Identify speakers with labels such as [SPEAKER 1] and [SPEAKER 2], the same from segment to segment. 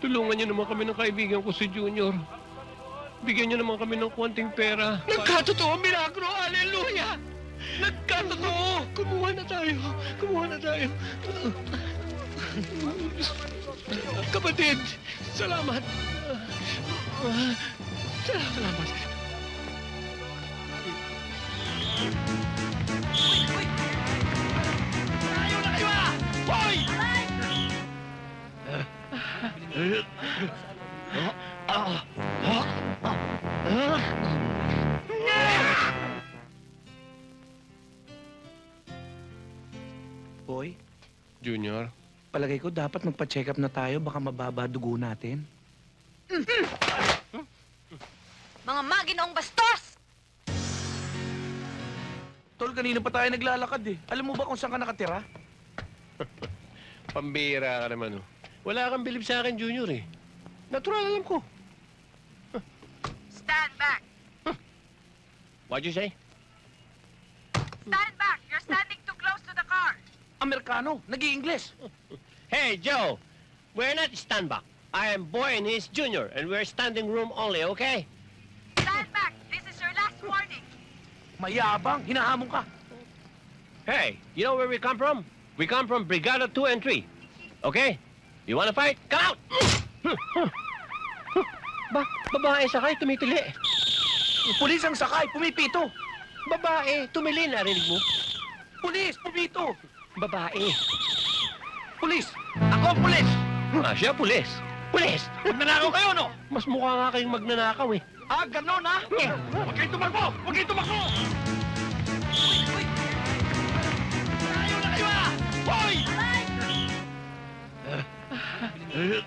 [SPEAKER 1] Tulungan niyo naman kami ng kaibigan ko si Junior. Bigyan niyo naman kami ng konting pera. Nagkatotoo, milagro! Hallelujah! Nagkatotoo! Kumuha na tayo. Kumuha na tayo. Kapatid, salamat. Salamat. Ayaw
[SPEAKER 2] Boy,
[SPEAKER 1] Junior,
[SPEAKER 2] palagay ko dapat magpa-check up na tayo. Baka mababa dugo natin.
[SPEAKER 3] Mga maginoong bastos!
[SPEAKER 2] Tol, kanina pa tayo naglalakad eh. Alam mo ba kung saan ka nakatira?
[SPEAKER 1] pambira ka naman oh. Wala kang bilib sa akin, Junior eh. Natural alam ko.
[SPEAKER 3] Stand back!
[SPEAKER 1] What'd you say?
[SPEAKER 3] Stand back! You're standing too close to the car!
[SPEAKER 2] Amerikano, nag english
[SPEAKER 1] Hey, Joe! We're not stand back. I am boy and he's Junior, and we're standing room only, okay?
[SPEAKER 3] Stand back! This is your last warning!
[SPEAKER 2] Mayabang, hinahamon ka.
[SPEAKER 1] Hey, you know where we come from? We come from Brigada 2 and 3. Okay? You wanna fight? Come out! ba, babae sakay, tumitili.
[SPEAKER 2] Pulis ang sakay, pumipito.
[SPEAKER 1] Babae, tumili, narinig mo?
[SPEAKER 2] Pulis, pumito.
[SPEAKER 1] Babae.
[SPEAKER 2] Pulis, ako ang pulis.
[SPEAKER 1] Ah, siya, pulis. Pulis!
[SPEAKER 2] Magnanakaw kayo, no?
[SPEAKER 1] Mas mukha nga kayong magnanakaw eh.
[SPEAKER 2] Ah, ganon ha? Huwag kayong tumakbo! Huwag kayong tumakbo! Ayaw na kayo ah! Hoy!
[SPEAKER 3] Eh,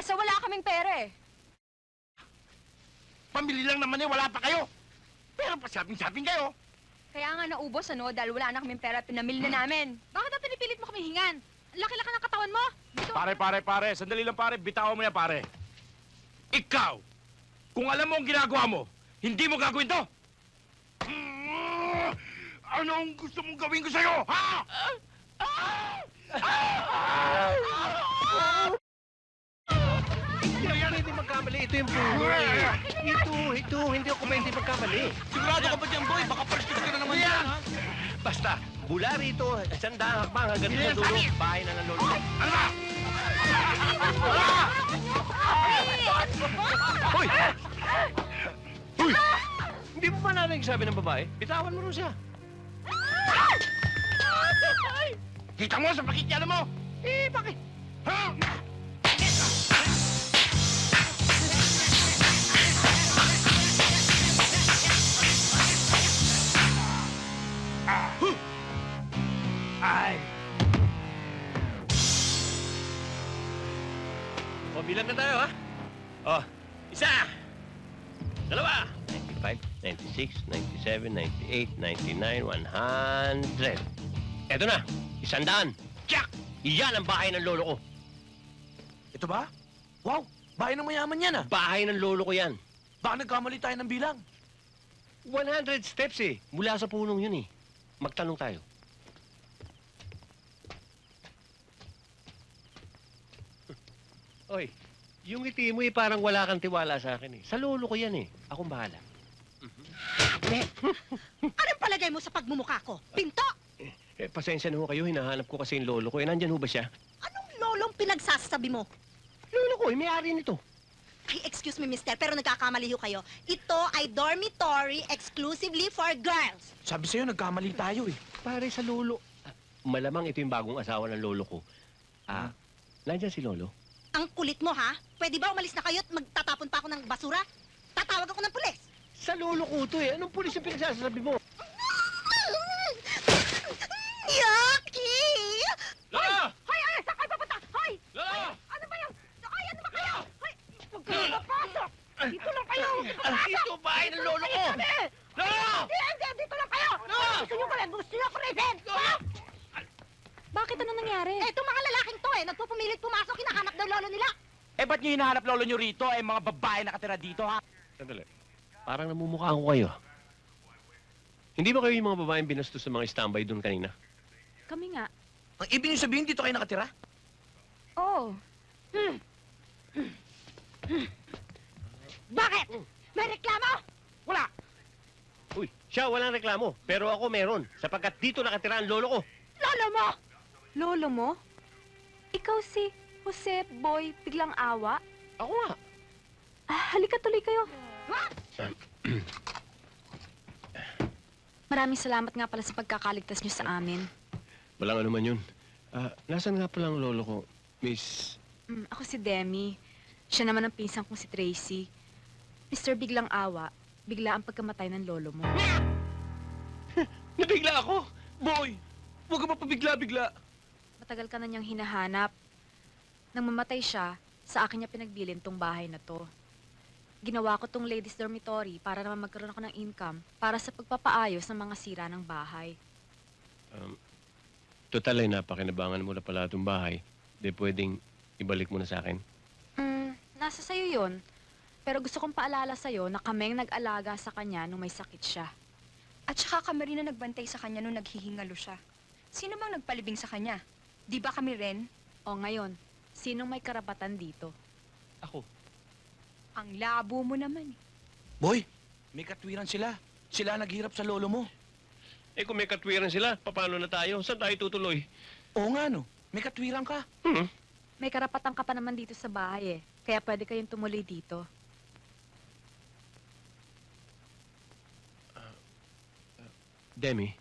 [SPEAKER 3] so wala kaming pera eh.
[SPEAKER 2] Pambili lang naman eh, wala pa kayo. Pero pa shopping-shopping kayo.
[SPEAKER 3] Kaya nga naubos ano, dahil wala na kaming pera, pinamili na namin.
[SPEAKER 4] Bakit na pinipilit mo kami hingan? Ang Laki-laki ng katawan mo.
[SPEAKER 5] Pare, pare, pare. Sandali lang, pare. Bitawan mo yan, pare. Ikaw, kung alam mo ang ginagawa mo, hindi mo gagawin to. Mm, Ano ang gusto mong gawin ko sa'yo, ha?
[SPEAKER 1] Hindi, yan, hindi magkamali. Ito yung puno eh. Ito, ito, hindi ako ba hindi magkamali.
[SPEAKER 2] Sigurado ka ba dyan, boy? Baka palastik ka na naman yan, ha?
[SPEAKER 1] Basta, mula rito, isang dahang hakbang hanggang sa dulo, bahay na ng lolo.
[SPEAKER 5] Ano ba?
[SPEAKER 1] Hoy! Hoy! Hindi mo ba narinig sabi ng babae? Bitawan mo rin siya.
[SPEAKER 5] Kita mo sa pakikialam mo?
[SPEAKER 1] Eh, bakit?
[SPEAKER 5] Ha?
[SPEAKER 1] Bilang na tayo, ha? O, isa! Dalawa! 95, 96, 97, 98, 99, 100. Eto na, isandaan. Tsak! Iyan ang bahay ng lolo ko.
[SPEAKER 2] Ito ba? Wow, bahay ng mayaman yan, ah.
[SPEAKER 1] Bahay ng lolo ko yan.
[SPEAKER 2] Baka nagkamali tayo ng bilang.
[SPEAKER 1] 100 steps eh. Mula sa punong yun eh. Magtanong tayo. Oy, yung ngiti mo eh parang wala kang tiwala sa akin eh. Sa lolo ko yan eh. Akong bahala.
[SPEAKER 4] Anong palagay mo sa pagmumukha ko? Pinto!
[SPEAKER 1] Eh, pasensya na ho kayo, hinahanap ko kasi yung lolo ko. Eh, nandyan ho ba siya?
[SPEAKER 4] Anong lolong pinagsasabi mo?
[SPEAKER 1] Lolo ko, eh, may-ari nito.
[SPEAKER 4] Ay, excuse me, mister, pero nagkakamali ho kayo. Ito ay dormitory exclusively for girls.
[SPEAKER 2] Sabi sa'yo, nagkamali tayo, eh.
[SPEAKER 1] Pare sa lolo. Ah, malamang ito yung bagong asawa ng lolo ko. Ah, nandyan si lolo?
[SPEAKER 4] Ang kulit mo, ha? Pwede ba umalis na kayo at magtatapon pa ako ng basura? Tatawag ako ng pulis.
[SPEAKER 1] Sa lolo ko to eh. Anong pulis yung pinagsasabi mo?
[SPEAKER 4] Yucky!
[SPEAKER 5] Lola!
[SPEAKER 4] Hoy, ay, saan kayo papunta? Hoy!
[SPEAKER 5] Lola!
[SPEAKER 4] Ano ba yan? Hoy, ano ba kayo? Hoy, huwag kayo mapasok. Dito lang kayo.
[SPEAKER 1] Ito bahay ng lolo ko!
[SPEAKER 5] Lola!
[SPEAKER 4] Hindi, hindi, dito lang kayo. Gusto nyo ko rin, gusto nyo ko rin.
[SPEAKER 3] Bakit ano nangyari?
[SPEAKER 4] Eh, itong mga lalaking to eh, nagpupumilit pumasok, hinahanap daw lolo nila.
[SPEAKER 5] Eh, ba't nyo hinahanap lolo nyo rito? Eh, mga babae nakatira dito, ha?
[SPEAKER 1] Sandali. Parang namumukha ko kayo. Hindi ba kayo yung mga babaeng binastos sa mga standby doon kanina?
[SPEAKER 3] Kami nga.
[SPEAKER 2] Ang ibig niyo sabihin, dito kayo nakatira?
[SPEAKER 3] Oo.
[SPEAKER 6] Bakit? May reklamo?
[SPEAKER 5] Wala!
[SPEAKER 1] Uy, siya walang reklamo. Pero ako meron. Sapagkat dito nakatira ang lolo ko.
[SPEAKER 6] Lolo mo!
[SPEAKER 3] Lolo mo? Ikaw si Jose Boy Biglang Awa?
[SPEAKER 1] Ako nga.
[SPEAKER 3] Ah, halika tuloy kayo. Maraming salamat nga pala sa pagkakaligtas niyo sa amin.
[SPEAKER 1] Walang ano man yun. Ah, nasan nga pala ang lolo ko? Miss...
[SPEAKER 3] Mm, ako si Demi. Siya naman ang pinsan kong si Tracy. Mr. Biglang Awa, bigla ang pagkamatay ng lolo mo.
[SPEAKER 2] Nabigla ako! Boy! Huwag ka mapabigla-bigla!
[SPEAKER 3] Matagal ka na niyang hinahanap. Nang mamatay siya, sa akin niya pinagbilin tong bahay na to. Ginawa ko tong ladies dormitory para naman magkaroon ako ng income para sa pagpapaayos ng mga sira ng bahay.
[SPEAKER 1] Um, total ay napakinabangan mo na pala itong bahay. Di pwedeng ibalik mo na sa akin.
[SPEAKER 3] Mm, nasa sayo yon. Pero gusto kong paalala sa'yo na kaming nag-alaga sa kanya nung may sakit siya.
[SPEAKER 7] At saka kami rin na nagbantay sa kanya nung naghihingalo siya. Sino bang nagpalibing sa kanya? Di ba kami rin?
[SPEAKER 3] O ngayon, sinong may karapatan dito?
[SPEAKER 1] Ako.
[SPEAKER 7] Ang labo mo naman eh.
[SPEAKER 2] Boy, may katwiran sila. Sila naghirap sa lolo mo.
[SPEAKER 1] Eh kung may katwiran sila, paano na tayo? Saan tayo tutuloy?
[SPEAKER 2] Oo nga, no? May katwiran ka.
[SPEAKER 1] Hmm.
[SPEAKER 3] May karapatan ka pa naman dito sa bahay eh. Kaya pwede kayong tumuloy dito.
[SPEAKER 1] Demi,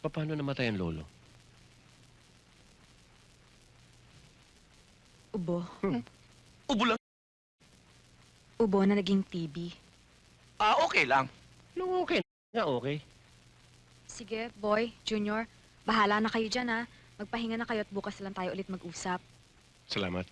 [SPEAKER 1] paano namatay ang lolo?
[SPEAKER 3] Ubo.
[SPEAKER 2] Ubo lang.
[SPEAKER 3] Ubo na naging TB.
[SPEAKER 2] Ah, okay lang.
[SPEAKER 1] No, okay. Nga okay.
[SPEAKER 3] Sige, boy, junior, bahala na kayo dyan ha. Magpahinga na kayo at bukas lang tayo ulit mag-usap.
[SPEAKER 1] Salamat.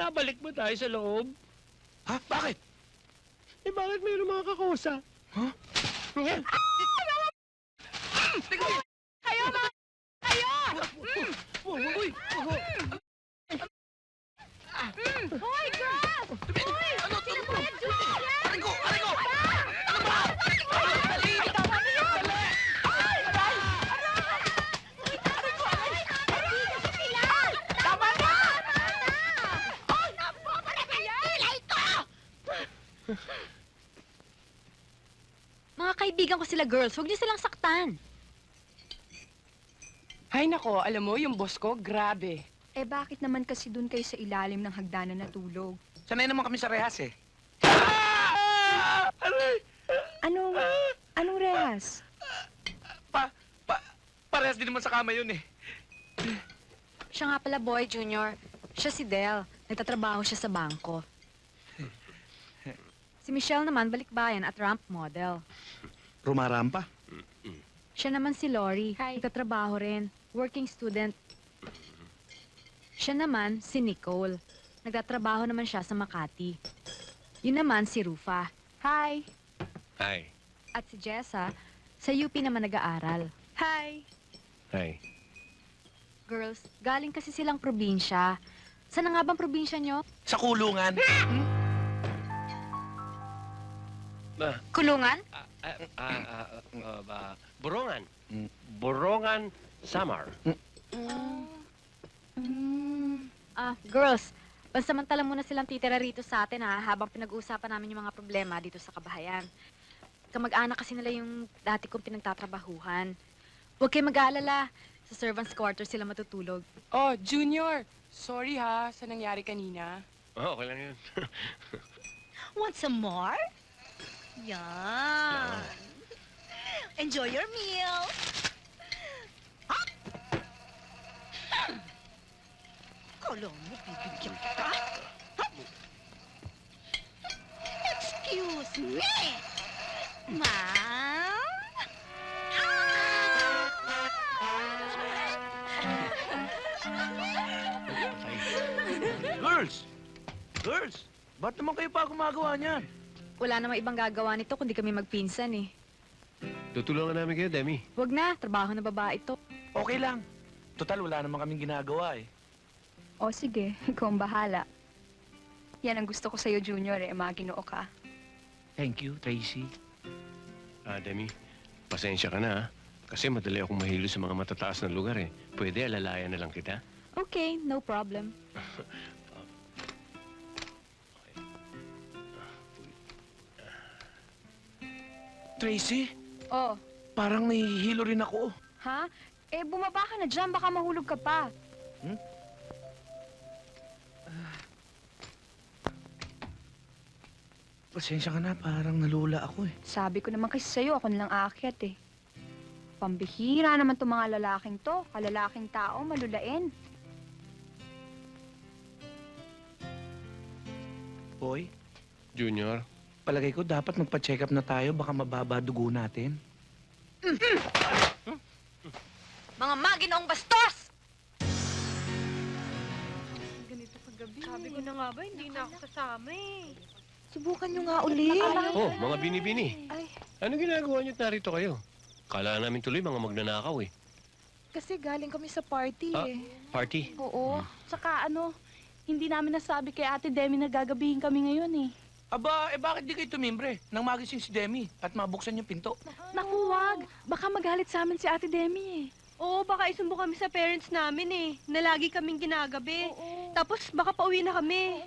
[SPEAKER 1] Nabalik ba tayo sa loob?
[SPEAKER 2] Ha? Bakit?
[SPEAKER 1] Eh bakit mayroong mga kakosa?
[SPEAKER 2] Huh?
[SPEAKER 1] Huh?
[SPEAKER 2] Uy!
[SPEAKER 6] Hoy, girls! Hoy!
[SPEAKER 2] Ano?
[SPEAKER 6] Sino ba yan, Julia?
[SPEAKER 2] Aray ko! Aray ko! Ano ba? Dali!
[SPEAKER 6] Tama na! Ay, napo! Kilay ko!
[SPEAKER 3] Mga kaibigan ko sila girls, huwag niyo silang saktan.
[SPEAKER 8] Hay nako, alam mo, yung boss ko, grabe.
[SPEAKER 7] Eh bakit naman kasi dun kayo sa ilalim ng hagdanan natulog?
[SPEAKER 2] Sanay naman kami sa rehas eh.
[SPEAKER 7] Anong, anong rehas?
[SPEAKER 2] Pa, pa, parehas din naman sa kama yun eh.
[SPEAKER 3] Siya nga pala boy, junior. Siya si Del. Nagtatrabaho siya sa bangko. Si Michelle naman, balikbayan at ramp model.
[SPEAKER 2] Rumarampa.
[SPEAKER 3] Siya naman si Lori.
[SPEAKER 7] Hi.
[SPEAKER 3] Nagtatrabaho rin. Working student. Siya naman si Nicole. Nagtatrabaho naman siya sa Makati. Yun naman si Rufa.
[SPEAKER 7] Hi!
[SPEAKER 1] Hi.
[SPEAKER 3] At si Jessa, sa UP naman nag-aaral.
[SPEAKER 7] Hi!
[SPEAKER 1] Hi.
[SPEAKER 3] Girls, galing kasi silang probinsya. Saan na nga bang probinsya nyo?
[SPEAKER 2] Sa kulungan.
[SPEAKER 1] Ah,
[SPEAKER 3] Kulungan?
[SPEAKER 1] ah, ah, ah, ah, ah, ah, Borongan.
[SPEAKER 2] Mm.
[SPEAKER 1] Borongan, Samar.
[SPEAKER 3] Ah, girls, pansamantala muna silang titira rito sa atin ha, habang pinag-uusapan namin yung mga problema dito sa kabahayan. Kamag-anak kasi nila yung dati kong pinagtatrabahuhan. Huwag kayo mag-aalala. Sa servants' quarter sila matutulog.
[SPEAKER 8] Oh, Junior, sorry ha sa nangyari kanina.
[SPEAKER 1] Oh, okay lang yun.
[SPEAKER 6] Want some more? Yan. Enjoy your meal. Kala mo, bibigyan kita? Ha? is me! Ma'am?
[SPEAKER 2] Girls! Girls! Ba't naman kayo pa gumagawa niyan?
[SPEAKER 3] Wala namang ibang gagawa nito kundi kami magpinsan eh.
[SPEAKER 1] Tutulungan namin kayo, Demi.
[SPEAKER 3] Huwag na, trabaho na babae to.
[SPEAKER 2] Okay lang. Total, wala naman kaming ginagawa eh.
[SPEAKER 7] O sige, ikaw ang bahala. Yan ang gusto ko sa'yo, Junior, eh. Maginoo ka.
[SPEAKER 2] Thank you, Tracy.
[SPEAKER 1] Ah, Demi, pasensya ka na, ha? Kasi madali akong mahilo sa mga matataas na lugar, eh. Pwede alalayan na lang kita?
[SPEAKER 3] Okay, no problem.
[SPEAKER 2] Tracy,
[SPEAKER 7] Oh,
[SPEAKER 2] parang nahihilo rin ako.
[SPEAKER 7] ha? Eh, bumaba ka na dyan. Baka mahulog ka pa.
[SPEAKER 2] Pasensya ka na, parang nalula ako eh.
[SPEAKER 7] Sabi ko naman kasi sa'yo, ako nilang aakyat eh. Pambihira naman itong mga lalaking to. Kalalaking tao, malulain.
[SPEAKER 2] Boy,
[SPEAKER 1] Junior,
[SPEAKER 2] palagay ko dapat magpa-check up na tayo. Baka mababa dugo natin.
[SPEAKER 6] Mga maginoong bastos!
[SPEAKER 9] Sabi ko na nga ba, hindi na ako kasama eh.
[SPEAKER 6] Subukan nyo nga uli.
[SPEAKER 1] oh, mga bini-bini.
[SPEAKER 6] Ay.
[SPEAKER 1] Ano ginagawa niyo at narito kayo? Kala namin tuloy mga magnanakaw, eh.
[SPEAKER 10] Kasi galing kami sa party
[SPEAKER 1] Ah.
[SPEAKER 10] eh.
[SPEAKER 1] Party?
[SPEAKER 11] Oo. Tsaka ano, hindi namin nasabi kay Ate Demi na gagabihin kami ngayon eh.
[SPEAKER 2] Aba, eh bakit di kayo tumimbre? Nang magising si Demi at mabuksan yung pinto.
[SPEAKER 11] Naku, wag. Baka magalit sa amin si Ate Demi eh.
[SPEAKER 9] Oo, baka isumbo kami sa parents namin eh, na lagi kaming ginagabi. Tapos baka pauwi na kami.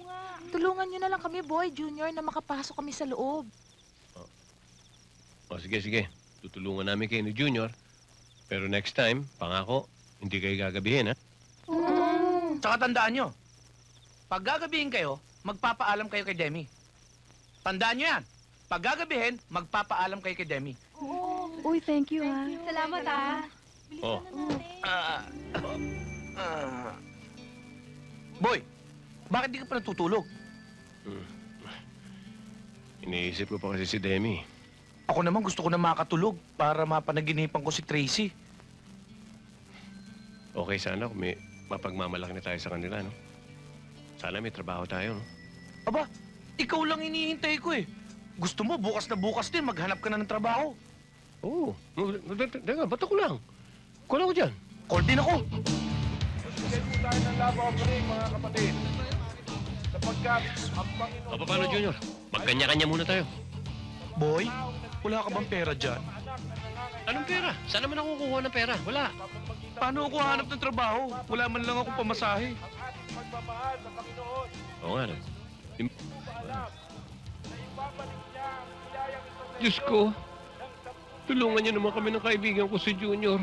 [SPEAKER 10] Tulungan nyo na lang kami, boy, junior, na makapasok kami sa loob.
[SPEAKER 1] O, sige, sige. Tutulungan namin kayo ni Junior. Pero next time, pangako, hindi kayo gagabihin, ha?
[SPEAKER 2] Tsaka tandaan nyo, pag gagabihin kayo, magpapaalam kayo kay Demi. Tandaan nyo yan. Pag gagabihin, magpapaalam kayo kay Demi.
[SPEAKER 11] Uy, thank you ha.
[SPEAKER 9] Salamat ah.
[SPEAKER 1] Oh,
[SPEAKER 2] Ah, ah. Boy, bakit di ka pa natutulog?
[SPEAKER 1] iniisip ko pa kasi si Demi.
[SPEAKER 2] Ako naman gusto ko na makatulog para mapanaginipan ko si Tracy.
[SPEAKER 1] Okay sana kung may mapagmamalaki na tayo sa kanila, no? Sana may trabaho tayo, no?
[SPEAKER 2] Aba, ikaw lang inihintay ko eh. Gusto mo, bukas na bukas din, maghanap ka na ng trabaho.
[SPEAKER 1] Oo. Oh, teka, ba't ako lang? Kulang ko dyan.
[SPEAKER 2] Call din ako.
[SPEAKER 5] tayo ng love offering, mga kapatid. Sapagkat ang Panginoon
[SPEAKER 1] O, paano, Junior? Magkanya-kanya muna tayo.
[SPEAKER 2] Boy, wala ka bang pera dyan?
[SPEAKER 1] Anong pera? Saan naman ako kukuha ng pera? Wala.
[SPEAKER 2] Paano ako hanap ng trabaho? Wala man lang akong pamasahe.
[SPEAKER 5] magmamahal sa Panginoon.
[SPEAKER 1] Oo nga, no? Diyos ko, tulungan niyo naman kami ng kaibigan ko si Junior.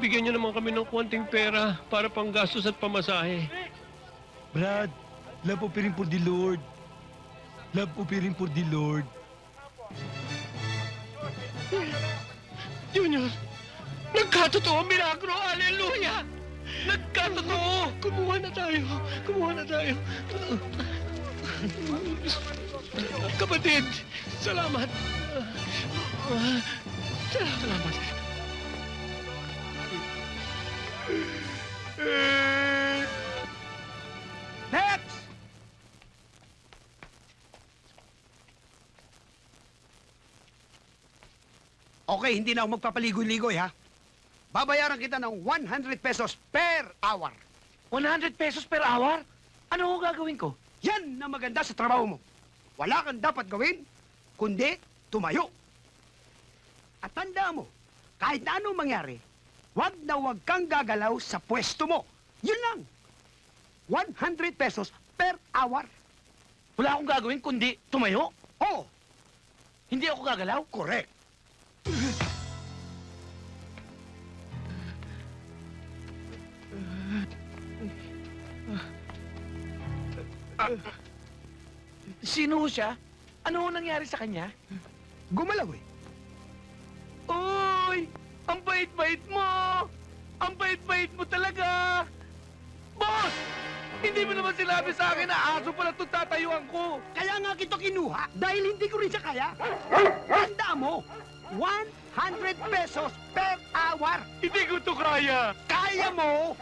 [SPEAKER 1] Bigyan niyo naman kami ng konting pera para panggastos at pamasahe.
[SPEAKER 12] Brad, love offering for the Lord. Love offering for the Lord.
[SPEAKER 1] Junior, nagkatotoo ang milagro! Hallelujah! Nagkatotoo! Kumuha na tayo! Kumuha na tayo! Kapatid, salamat! Salamat!
[SPEAKER 2] Next!
[SPEAKER 13] Okay, hindi na ako magpapaligoy-ligoy, ha? Babayaran kita ng 100 pesos per hour.
[SPEAKER 2] 100 pesos per hour? Ano ko gagawin ko?
[SPEAKER 13] Yan na maganda sa trabaho mo. Wala kang dapat gawin, kundi tumayo. At tanda mo, kahit na anong mangyari, wag na wag kang gagalaw sa pwesto mo. Yun lang. 100 pesos per hour.
[SPEAKER 2] Wala akong gagawin kundi tumayo?
[SPEAKER 13] Oh,
[SPEAKER 2] Hindi ako gagalaw?
[SPEAKER 13] correct.
[SPEAKER 2] Sino siya? Ano nangyari sa kanya?
[SPEAKER 13] Gumalaw eh.
[SPEAKER 2] Uy! Ang bait-bait mo! Ang bait-bait mo talaga! Boss! Hindi mo naman sinabi sa akin na aso pala itong tatayuan ko.
[SPEAKER 13] Kaya nga kita kinuha dahil hindi ko rin siya kaya. Tanda mo, 100 pesos per hour.
[SPEAKER 2] Hindi ko to kaya.
[SPEAKER 13] Kaya mo?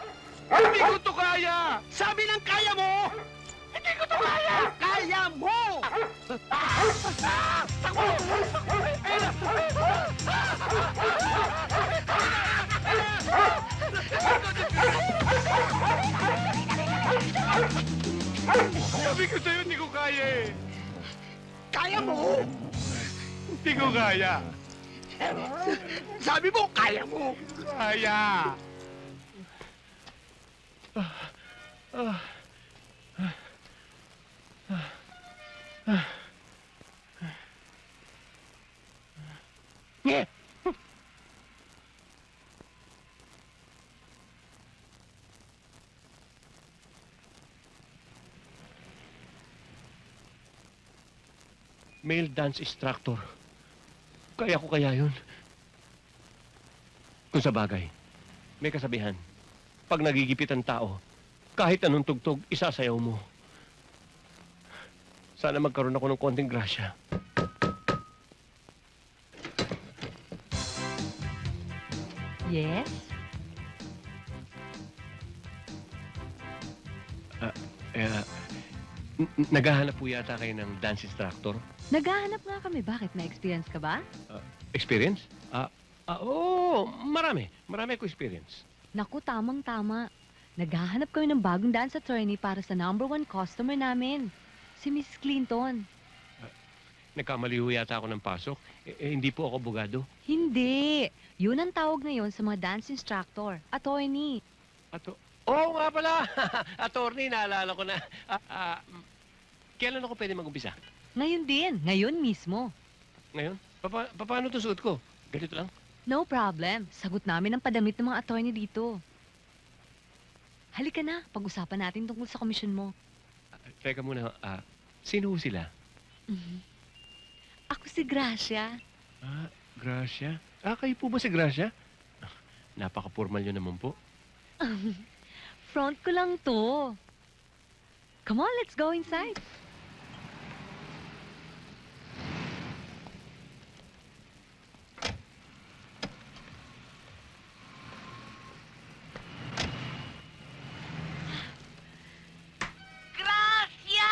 [SPEAKER 2] Hindi ko to kaya.
[SPEAKER 13] Sabi ng kaya mo!
[SPEAKER 2] Hindi ko to kaya.
[SPEAKER 13] Kaya mo!
[SPEAKER 2] Takbo! Sabi ko sa'yo, hindi ko kaya eh.
[SPEAKER 13] Kaya mo!
[SPEAKER 2] Hindi ko kaya.
[SPEAKER 13] Sabi mo, kaya mo!
[SPEAKER 2] Kaya. Nye. Male dance instructor. Kaya ko kaya yun. Kung sa bagay, may kasabihan. Pag nagigipit ang tao, kahit anong tugtog, isasayaw mo. Sana magkaroon ako ng konting grasya.
[SPEAKER 9] Yes?
[SPEAKER 1] N- n- naghahanap po yata kayo ng dance instructor.
[SPEAKER 9] Naghahanap nga kami. Bakit? May experience ka ba?
[SPEAKER 1] Experience? Ah, ah, oo, marami. Marami ko experience.
[SPEAKER 9] Naku, tamang-tama. Naghahanap kami ng bagong dance attorney para sa number one customer namin. Si Miss Clinton.
[SPEAKER 1] Nagkamali ho yata ako ng pasok. Eh, eh, hindi po ako abogado.
[SPEAKER 9] Hindi. Yun ang tawag ngayon sa mga dance instructor. Attorney.
[SPEAKER 1] Ato, oo nga pala. Attorney, naalala ko na. Ah, ah, mm, kailan ako pwede mag-umpisa?
[SPEAKER 9] Ngayon din. Ngayon mismo.
[SPEAKER 1] Ngayon? Papa, paano to suot ko? Ganito lang?
[SPEAKER 9] No problem. Sagot namin ang padamit ng mga attorney dito. Halika na. Pag-usapan natin tungkol sa komisyon mo.
[SPEAKER 1] Ah, Teka muna, ah, sino ho sila?
[SPEAKER 9] Mhm. Ako si Gracia.
[SPEAKER 1] Ah, Gracia? Ah, kayo po ba si Gracia? Ah, Napaka-formal nyo naman po.
[SPEAKER 9] Front ko lang to. Come on, let's go inside.
[SPEAKER 6] Gracia!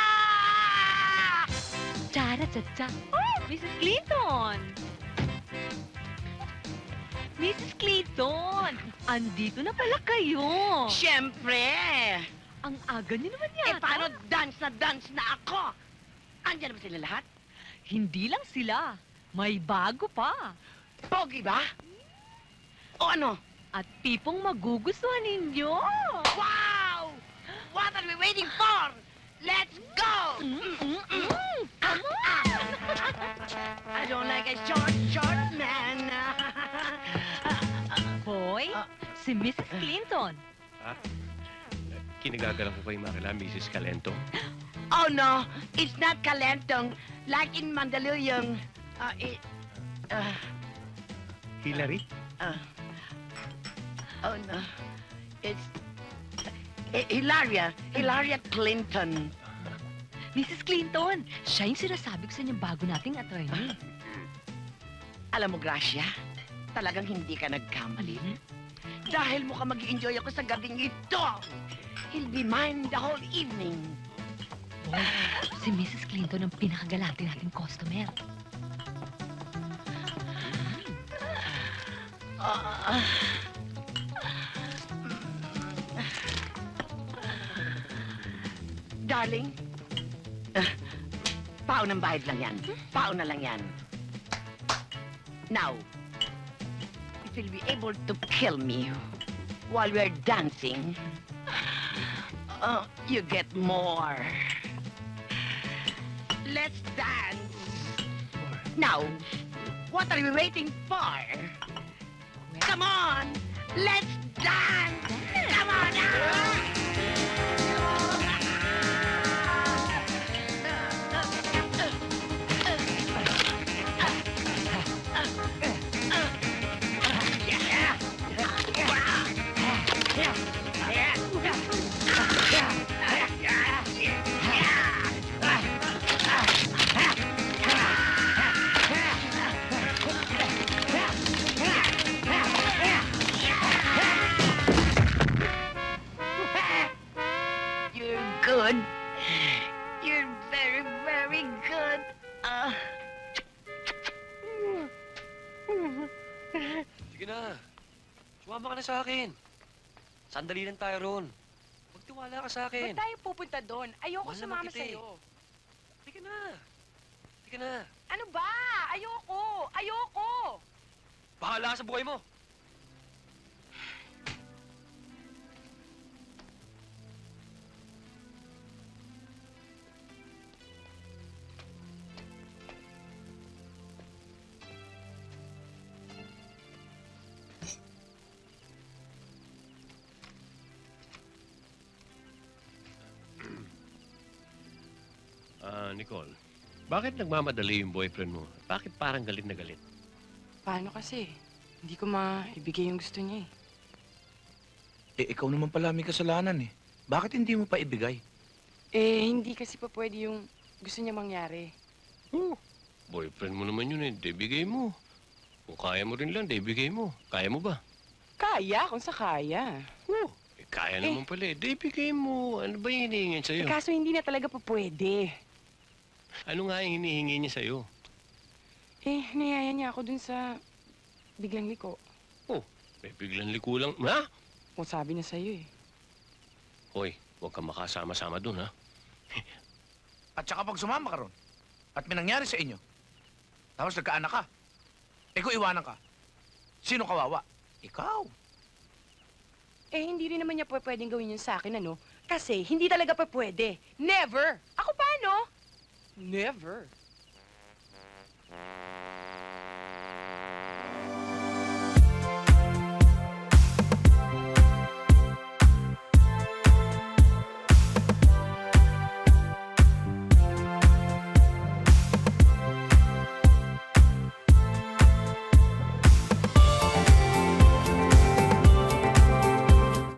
[SPEAKER 9] Chara, cha, cha. Oh, Mrs. Clinton! Mrs. Clinton! Andito na pala kayo.
[SPEAKER 6] Siyempre!
[SPEAKER 9] Ang aga niyo naman
[SPEAKER 6] Eh,
[SPEAKER 9] yata.
[SPEAKER 6] paano dance na dance na ako? Andiyan ba sila lahat?
[SPEAKER 9] Hindi lang sila. May bago pa.
[SPEAKER 6] Pogi ba? O ano?
[SPEAKER 9] At tipong magugustuhan ninyo.
[SPEAKER 6] Wow! What are we waiting for? Like a short, short man.
[SPEAKER 9] Boy, si Mrs. Clinton.
[SPEAKER 1] Kinagagala ko kayo makila, Mrs. Calento.
[SPEAKER 6] oh no, it's not kalentong like in Mandaluyong. Uh, it, uh,
[SPEAKER 1] Hillary?
[SPEAKER 6] uh, oh no, it's uh, Hilaria, Hilaria Clinton.
[SPEAKER 9] Mrs. Clinton, siya yung sinasabi ko sa inyo bago nating attorney.
[SPEAKER 6] Alam mo, Gracia, talagang hindi ka nagkamali. Dahil mukhang mag enjoy ako sa gabing ito. He'll be mine the whole evening.
[SPEAKER 9] Boy, si Mrs. Clinton ang pinakagalante nating customer.
[SPEAKER 6] Ah. Darling, uh, pao ng bayad lang yan. Pao na lang yan. Now, if you'll be able to kill me while we're dancing, uh, you get more. Let's dance. Now, what are we waiting for? Come on, let's dance.
[SPEAKER 14] Sumama ka na sa akin. Sandali lang tayo ron. Magtiwala ka sa akin.
[SPEAKER 8] Ba't tayo pupunta doon? Ayoko
[SPEAKER 14] Mahal naman
[SPEAKER 8] sumama
[SPEAKER 14] kita eh.
[SPEAKER 8] sa'yo.
[SPEAKER 14] Halika na. Na.
[SPEAKER 8] Ano ba? Ayoko! Ayoko!
[SPEAKER 14] Bahala ka sa buhay mo.
[SPEAKER 1] Bakit nagmamadali yung boyfriend mo? Bakit parang galit na galit?
[SPEAKER 8] Paano kasi? Hindi ko maibigay yung gusto niya eh.
[SPEAKER 2] Eh, ikaw naman pala may kasalanan eh. Bakit hindi mo pa ibigay?
[SPEAKER 8] Eh, hindi kasi pa pwede yung gusto niya mangyari.
[SPEAKER 1] Oh, boyfriend mo naman yun eh. Di bigay mo. Kung kaya mo rin lang, di bigay mo. Kaya mo ba?
[SPEAKER 8] Kaya, kung sa kaya.
[SPEAKER 1] Oh, eh, kaya naman pala eh. Di bigay mo. Ano ba yung hinihingin
[SPEAKER 8] Eh,
[SPEAKER 1] sa'yo?
[SPEAKER 8] kaso hindi na talaga pa pwede.
[SPEAKER 1] Ano nga yung hinihingi niya sa'yo?
[SPEAKER 8] Eh, niyaya niya ako dun sa biglang liko.
[SPEAKER 1] May biglang liku lang. Ha?
[SPEAKER 8] O sabi na sa'yo eh.
[SPEAKER 1] Hoy, huwag kang makasama-sama dun, ha?
[SPEAKER 2] At saka pag sumama ka ron, at may nangyari sa inyo, tapos nagkaanak ka, eh kung iwanan ka, sino kawawa? Ikaw.
[SPEAKER 8] Eh, hindi rin naman niya pwedeng gawin yun sa akin, ano? Kasi hindi talaga pa pwede. Never! Ako paano? Never.